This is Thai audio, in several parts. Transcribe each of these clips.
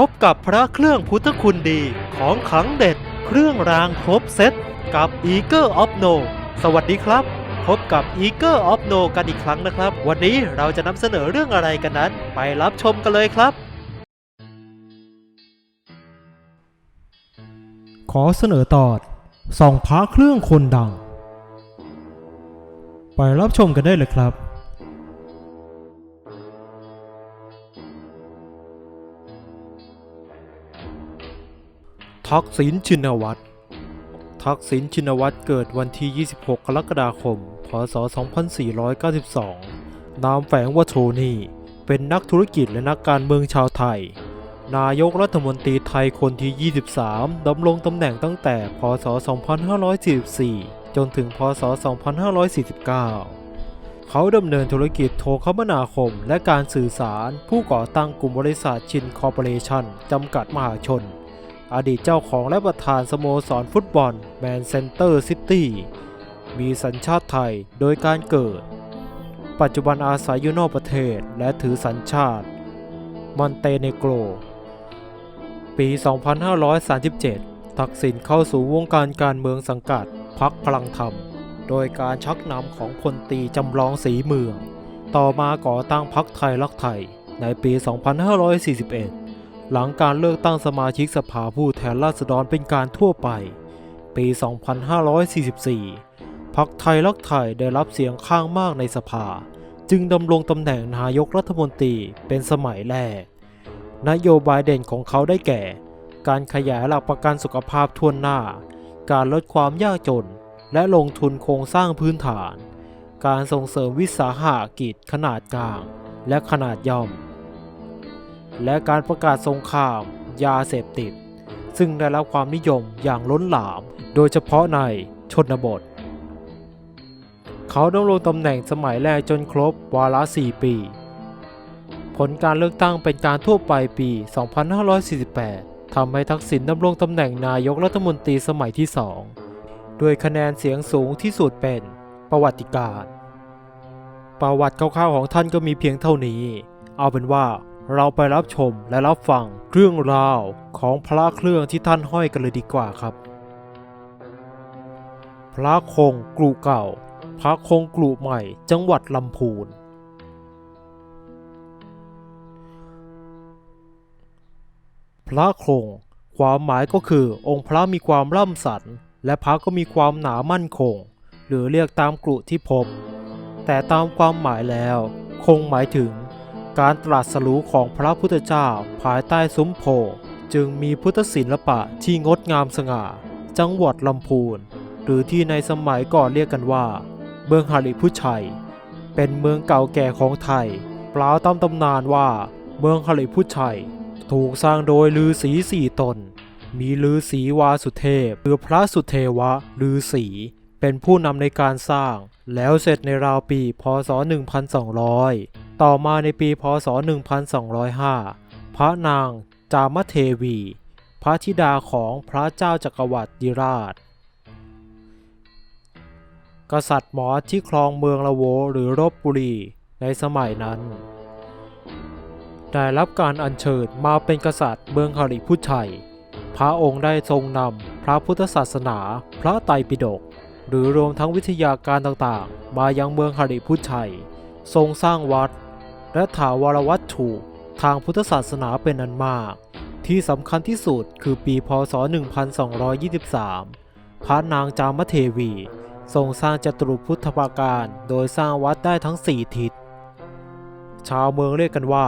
พบกับพระเครื่องพุทธคุณดีของขังเด็ด เครื่องรางครบเซตกับ e a g e of No สวัสดีครับ พบกับ e a g e of No กันอีกครั้งนะครับ วันนี้เราจะนำเสนอเรื่องอะไรกันนั้น ไปรับชมกันเลยครับ ขอเสนอตอนส่องพระเครื่องคนดัง ไปรับชมกันได้เลยครับ ทักษิณชินวัตร ทักษิณชินวัตรเกิดวันที่ 26 กรกฎาคม พศ 2492 นามแฝงว่าโทนี่ เป็นนักธุรกิจและนักการเมืองชาวไทย นายกรัฐมนตรีไทยคนที่ 23 ดำรงตำแหน่งตั้งแต่ พศ 2544 จนถึง พศ 2549เขาดำเนินธุรกิจโทรคมนาคมและการสื่อสารผู้ก่อตั้งกลุ่มบริษัทชินคอร์ปอเรชั่นจำกัดมหาชน อดีตเจ้าของและประธานสโมสรฟุตบอลแมนเซนเตอร์ซิตี้มีสัญชาติไทยโดยการเกิด ปัจจุบันอาศัยอยู่นอกประเทศและถือสัญชาติ มอนเตเนโกร ปี 2537 ทักษิณเข้าสู่วงการการเมืองสังกัดพักพลังธรรม โดยการชักนำของพลตีจำลองสีเมือง ต่อมาก่อตั้งพักไทยรักไทยในปี 2541 หลังการเลือกตั้งสมาชิกสภาผู้แทนราษฎรเป็นการทั่วไป ปี 2544พักไทยรักไทยได้รับเสียงข้างมากในสภา จึงดำรงตำแหน่งนายกรัฐมนตรีเป็นสมัยแรก นโยบายเด่นของเขาได้แก่ การขยายหลักประกันสุขภาพทั่วหน้า การลดความยากจน และลงทุนโครงสร้างพื้นฐาน การส่งเสริมวิสาหกิจขนาดกลาง และขนาดย่อม และการประกาศสงคราม ยาเสพติด ซึ่งได้รับความนิยมอย่างล้นหลาม โดยเฉพาะในชนบท เขาดำรงตำแหน่งสมัยแรกจนครบวาระ 4 ปี ผลการเลือกตั้งเป็นการทั่วไปปี 2548 ทำให้ทักษิณดำรงตำแหน่งนายกรัฐมนตรีสมัยที่2ด้วยคะแนนเสียงสูงที่สุดเป็นประวัติการ ประวัติคร่าวๆของท่านก็มีเพียงเท่านี้ เอาเป็นว่า เราไปรับชมและรับฟังเรื่องราวของพระเครื่องที่ท่านห้อยกันเลยดีกว่าครับ พระคงกรุเก่า พระคงกรุใหม่ จังหวัดลำพูน พระคง ความหมายก็คือองค์พระมีความร่ำสัน และพระก็มีความหนามั่นคง หรือเรียกตามกรุที่พบ แต่ตามความหมายแล้ว คงหมายถึง การตรัสรู้ของพระพุทธเจ้าภายใต้ซุ้มโพธิ์จึงมีพุทธศิลปะที่งดงามสง่า จังหวัดลำพูน หรือที่ในสมัยก่อนเรียกกันว่า เมืองหาริพุชัย เป็นเมืองเก่าแก่ของไทยกล่าวตามตำนานว่า เมืองหาริพุชัย ถูกสร้างโดยฤาษีสี่ตน มีฤาษีวาสุเทพหรือพระสุเทวะฤาษีเป็นผู้นำในการสร้าง แล้วเสร็จในราวปี พศ 1200 ต่อมาในปีพศ 1205 พระนางจามเทวี พระธิดาของพระเจ้าจักรวรรดิราช กษัตริย์หมอที่ครองเมืองละโวหรือรบบุรีในสมัยนั้น ได้รับการอัญเชิญมาเป็นกษัตริย์เมืองหริพุชัย พระองค์ได้ทรงนำพระพุทธศาสนา พระไตรปิฎกหรือรวมทั้งวิทยาการต่างๆ มายังเมืองหริพุชัย ทรงสร้างวัด และถาวรวัตถุทางพุทธศาสนาเป็นอันมาก ที่สำคัญที่สุดคือปีพศ 1223 พระนางจามเทวี ทรงสร้างจตุรพุทธปราการ โดยสร้างวัดได้ทั้งสี่ทิศ ชาวเมืองเรียกกันว่า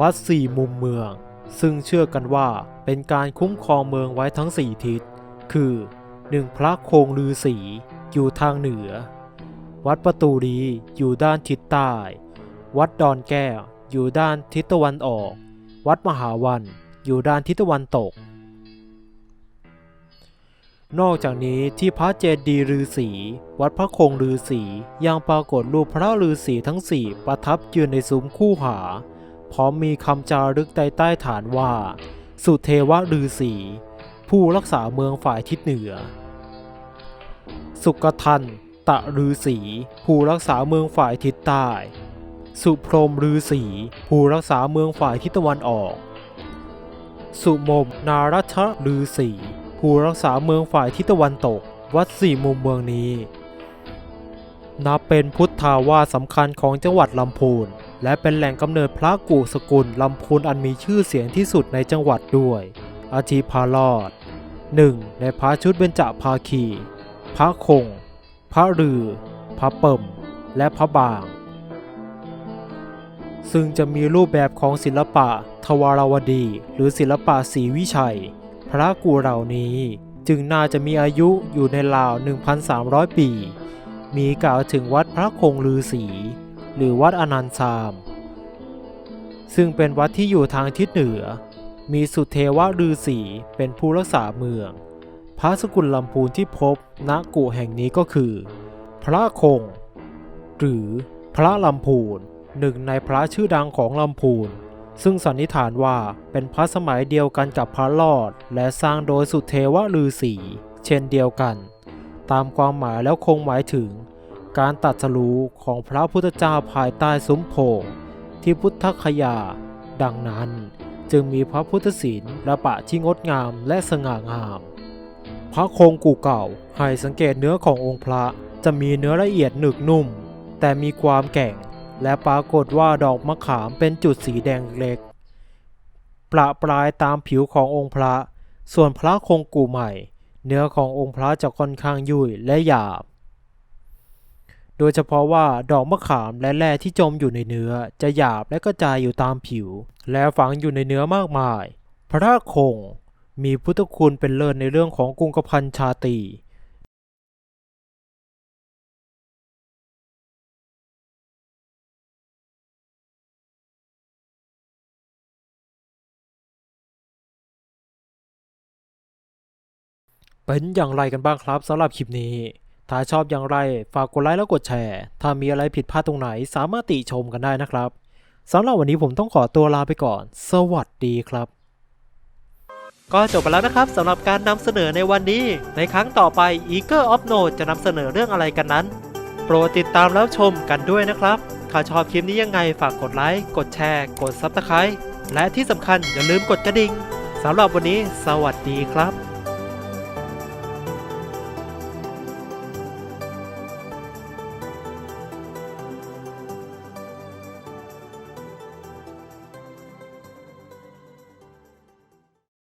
วัดสี่มุมเมือง ซึ่งเชื่อกันว่าเป็นการคุ้มครองเมืองไว้ทั้งสี่ทิศ คือ 1. พระโคงลือสีอยู่ทางเหนือ วัดประตูดีอยู่ด้านทิศใต้ วัดดอนแก้ว อยู่ด้านทิศตะวันออก วัดมหาวัน อยู่ด้านทิศตะวันตก นอกจากนี้ที่พระเจดีย์ฤาษีวัดพระคงฤาษียังปรากฏรูปพระฤาษีทั้งสี่ประทับยืนในซุ้มคู่หา พร้อมมีคำจารึกใต้ใต้ฐานว่า สุเทวฤาษีผู้รักษาเมืองฝ่ายทิศเหนือ สุกทันตะฤาษีผู้รักษาเมืองฝ่ายทิศใต้ สุพรมฤาษีผู้รักษาเมืองฝ่ายทิศตะวันออก สุมมนารัชฤาษีผู้รักษาเมืองฝ่ายทิศตะวันตก วัดสี่มุมเมืองนี้ นับเป็นพุทธาวาสสำคัญของจังหวัดลำพูน และเป็นแหล่งกำเนิดพระกูสกุลลำพูนอันมีชื่อเสียงที่สุดในจังหวัดด้วย อาทิพาลอดหนึ่งในพระชุดเบญจภาคี พระคง พระรือ พระเปิมและพระบาง ซึ่งจะมีรูปแบบของศิลปะ ทวารวดี หรือศิลปะศรีวิชัย พระกูเหล่านี้จึงน่าจะมีอายุอยู่ในราว 1,300 ปี มีกล่าวถึงวัดพระคงลือศรีหรือวัดอนันตสาม ซึ่งเป็นวัดที่อยู่ทางทิศเหนือ มีสุเทวะฤาษีเป็นผู้รักษาเมือง พระสกุลลำพูนที่พบณกุแห่งนี้ก็คือ พระคง หรือพระลำพูน หนึ่งในพระชื่อดังของลำพูน ซึ่งสันนิษฐานว่าเป็นพระสมัยเดียวกันกับพระลอด และสร้างโดยสุเทวฤาษีเช่นเดียวกัน ตามความหมายแล้วคงหมายถึง การตัดสรู้ของพระพุทธเจ้าภายใต้ซุ้มโพธิ์ที่พุทธคยา ดังนั้นจึงมีพระพุทธศีลระปะที่งดงามและสง่างาม พระโครงกูเก่าให้สังเกตเนื้อขององค์พระจะมีเนื้อละเอียดหนึบนุ่ม แต่มีความแข็ง และปรากฏว่าดอกมะขามเป็นจุดสีแดงเล็ก ประปรายตามผิวขององค์พระ ส่วนพระคงกูใหม่ เนื้อขององค์พระจะค่อนข้างยุ่ยและหยาบ โดยเฉพาะว่าดอกมะขามและแร่ที่จมอยู่ในเนื้อจะหยาบและกระจายอยู่ตามผิว และฝังอยู่ในเนื้อมากมาย พระคงมีพุทธคุณเป็นเลิศในเรื่องของกุงกพันชาต เป็นอย่างไรกันบ้างครับสำหรับคลิปนี้ ถ้าชอบอย่างไรฝากกดไลค์แล้วกดแชร์ ถ้ามีอะไรผิดพลาดตรงไหนสามารถติชมกันได้นะครับสำหรับวันนี้ผมต้องขอตัวลาไปก่อน สวัสดีครับ ก็จบไปแล้วนะครับสำหรับการนำเสนอในวันนี้ ในครั้งต่อไป Eager of Note จะนำเสนอเรื่องอะไรกันนั้น โปรดติดตามแล้วชมกันด้วยนะครับ ถ้าชอบคลิปนี้ยังไงฝากกดไลค์ กดแชร์ กด Subscribe และที่สำคัญอย่าลืมกดกระดิ่งสำหรับวันนี้ สวัสดีครับ